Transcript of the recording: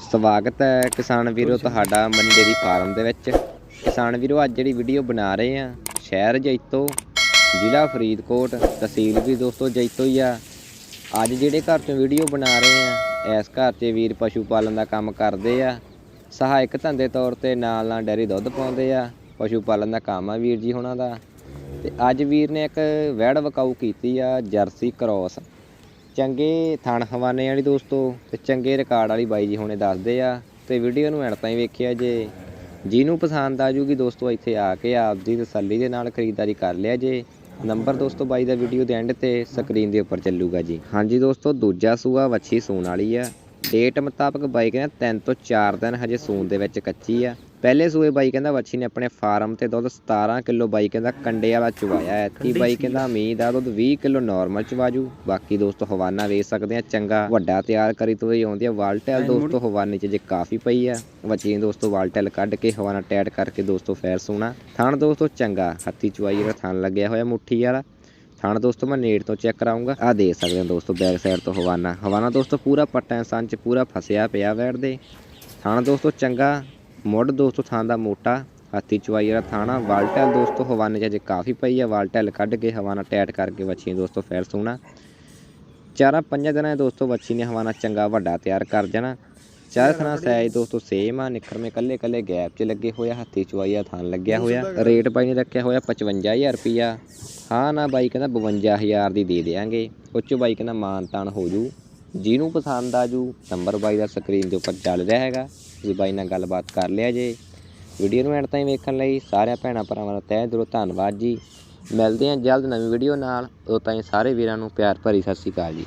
ਸਵਾਗਤ ਹੈ ਕਿਸਾਨ ਵੀਰੋ ਤੁਹਾਡਾ ਮਨੀ ਡੇਰੀ ਫਾਰਮ ਦੇ ਵਿੱਚ। ਕਿਸਾਨ ਵੀਰੋ ਅੱਜ ਜਿਹੜੀ ਵੀਡੀਓ ਬਣਾ ਰਹੇ ਆ ਸ਼ਹਿਰ ਜੈਤੋ ਜ਼ਿਲ੍ਹਾ ਫਰੀਦਕੋਟ ਤਹਿਸੀਲ ਵੀ ਦੋਸਤੋ ਜੈਤੋ ਹੀ ਆ। ਅੱਜ ਜਿਹੜੇ ਘਰ ਤੋਂ ਵੀਡੀਓ ਬਣਾ ਰਹੇ ਆ ਇਸ ਘਰ 'ਚ ਵੀਰ ਪਸ਼ੂ ਪਾਲਣ ਦਾ ਕੰਮ ਕਰਦੇ ਆ। ਸਹਾਇਕ ਧੰਦੇ ਤੌਰ ਤੇ ਨਾਲ ਨਾਲ ਡੈਰੀ ਦੁੱਧ ਪਾਉਂਦੇ ਆ ਪਸ਼ੂ ਪਾਲਣ ਦਾ ਕੰਮ ਆ ਵੀਰ ਜੀ ਹੁਣਾਂ ਦਾ। ਤੇ ਅੱਜ ਵੀਰ ਨੇ ਇੱਕ ਵੈੜ ਵਕਾਊ ਕੀਤੀ ਆ ਜਰਸੀ ਕ੍ਰੋਸ। ਚੰਗੇ ਥਣ ਹਵਾਨੇ ਵਾਲੀ ਦੋਸਤੋ ਤੇ ਚੰਗੇ ਰਿਕਾਰਡ ਵਾਲੀ ਬਾਈ ਜੀ ਹੁਣੇ ਦੱਸਦੇ ਆ ਤੇ ਵੀਡੀਓ ਨੂੰ ਐਂਡ ਤਾਈਂ ਵੇਖਿਆ ਜੇ। ਜਿਹਨੂੰ ਪਸੰਦ ਆ ਜੂਗੀ ਦੋਸਤੋ ਇੱਥੇ ਆ ਕੇ ਆਪਦੀ ਤਸੱਲੀ ਦੇ ਨਾਲ ਖਰੀਦਦਾਰੀ ਕਰ ਲਿਆ ਜੇ। ਨੰਬਰ ਦੋਸਤੋ ਬਾਈ ਦਾ ਵੀਡੀਓ ਦੇ ਐਂਡ ਤੇ ਸਕਰੀਨ ਦੇ ਉੱਪਰ ਚੱਲੂਗਾ ਜੀ। ਹਾਂਜੀ ਦੋਸਤੋ, ਦੂਜਾ ਸੂਆ ਵੱਛੀ ਸੂਣ ਵਾਲੀ ਆ। ਡੇਟ ਮੁਤਾਬਕ ਬਾਈ ਕਹਿੰਦਾ 3 ਤੋਂ 4 ਦਿਨ ਹਜੇ ਸੂਣ ਦੇ ਵਿੱਚ ਕੱਚੀ ਆ। ਪਹਿਲੇ ਸੂਏ ਬਾਈ ਕਹਿੰਦਾ ਵੱਛੀ ਨੇ ਆਪਣੇ ਫਾਰਮ ਤੇ ਦੁੱਧ 17 ਕਿਲੋ ਬਾਈ ਕਹਿੰਦਾ ਕੰਡੇ ਵਾਲਾ ਚੁਵਾਇਆ ਹੈ। ਤੇ ਬਾਈ ਕਹਿੰਦਾ ਉਮੀਦ ਆ ਦੁੱਧ 20 ਕਿਲੋ ਨਾਰਮਲ ਚਵਾਜੂ। ਬਾਕੀ ਦੋਸਤੋ ਹਵਾਨਾ ਵੇਚ ਸਕਦੇ ਆ ਚੰਗਾ ਵੱਡਾ ਤਿਆਰ ਕਰੀ ਤੋਂ ਹੀ ਆਉਂਦੀ ਆ। ਵਾਲਟੈਲ ਦੋਸਤੋ ਹਵਾਨੇ ਚ ਜੇ ਕਾਫੀ ਪਈ ਆ। ਵੱਛੀ ਨੇ ਦੋਸਤੋ ਵਾਲਟੈਲ ਕੱਢ ਕੇ ਹਵਾਨਾ ਟੈਟ ਕਰਕੇ ਦੋਸਤੋ ਫੇਰ ਸੋਣਾ। ਥਣ ਦੋਸਤੋ ਚੰਗਾ ਹੱਥੀ ਚਵਾਈ ਜਿਹੜਾ ਥਣ ਲੱਗਿਆ ਹੋਇਆ ਮੁੱਠੀ ਵਾਲਾ। ਥਣ ਦੋਸਤੋ ਮੈਂ ਨੇੜ ਤੋਂ ਚੈੱਕ ਕਰਾਉਂਗਾ ਆ ਦੇਖ ਸਕਦੇ ਹੋ ਦੋਸਤੋ ਬੈਕ ਸਾਈਡ ਤੋਂ ਹਵਾਨਾ। ਹਵਾਨਾ ਦੋਸਤੋ ਪੂਰਾ ਪੱਟਾ ਇਨਸਾਨ ਚ ਪੂਰਾ ਫਸਿਆ ਪਿਆ ਵੈੜ ਦੇ ਥਣ ਦੋਸਤੋ ਚੰਗਾ। ਮੁੱਢ ਦੋਸਤੋ ਥਾਂ ਦਾ ਮੋਟਾ। ਹਾਥੀ ਚਵਾਈ ਜਿਹੜਾ ਥਾਣਾ ਵਾਲਟੈਲ ਦੋਸਤੋ ਹਵਾਨੇ ਚ ਅਜੇ ਕਾਫੀ ਪਈ ਆ। ਵਾਲਟੈਲ ਕੱਢ ਕੇ ਹਵਾਨਾ ਟੈਟ ਕਰਕੇ ਵੱਛੀ ਦੋਸਤੋ ਫੇਰ ਸੋਣਾ। ਚਾਰਾਂ ਪੰਜਾਂ ਦਿਨਾਂ ਦੋਸਤੋ ਵੱਛੀ ਨੇ ਹਵਾਨਾ ਚੰਗਾ ਵੱਡਾ ਤਿਆਰ ਕਰ ਜਾਣਾ। ਚਾਰ ਥਣਾ ਸਾਈਜ਼ ਦੋਸਤੋ ਸੇਮ ਆ। ਨਿਕਰਮੇ ਕੱਲੇ ਕੱਲੇ ਗੈਪ 'ਚ ਲੱਗੇ ਹੋਇਆ ਹੱਥੀ ਚਵਾਈਆ ਥਾਂ ਲੱਗਿਆ ਹੋਇਆ। ਰੇਟ ਬਾਈ ਨੇ ਰੱਖਿਆ ਹੋਇਆ 55000 ਰੁਪਿਆ ਹਾਂ, ਨਾ ਬਾਈ ਕਹਿੰਦਾ 52000 ਦੀ ਦੇ ਦੇਾਂਗੇ ਉੱਚ 'ਚੋਂ ਬਾਈ ਕਹਿੰਦਾ ਮਾਨ ਤਾਨ ਹੋ ਜੂ। ਜਿਹਨੂੰ ਪਸੰਦ ਆ ਜੂ, ਨੰਬਰ ਬਾਈ ਦਾ ਸਕਰੀਨ ਦੇ ਉੱਪਰ ਚੱਲ ਰਿਹਾ ਹੈਗਾ। ਤੁਸੀਂ ਬਾਈ ਨਾਲ ਗੱਲਬਾਤ ਕਰ ਲਿਆ ਜੇ। ਵੀਡੀਓ ਨੂੰ ਐਂਡ ਤਾਈਂ ਵੇਖਣ ਲਈ ਸਾਰਿਆਂ ਭੈਣਾਂ ਭਰਾਵਾਂ ਦਾ ਤਹਿ ਦਿਲੋਂ ਧੰਨਵਾਦ ਜੀ। ਮਿਲਦੇ ਹਾਂ ਜਲਦ ਨਵੀਂ ਵੀਡੀਓ ਨਾਲ। ਉਦੋਂ ਤਾਈਂ ਸਾਰੇ ਵੀਰਾਂ ਨੂੰ ਪਿਆਰ ਭਰੀ ਸਤਿ ਸ਼੍ਰੀ ਅਕਾਲ ਜੀ।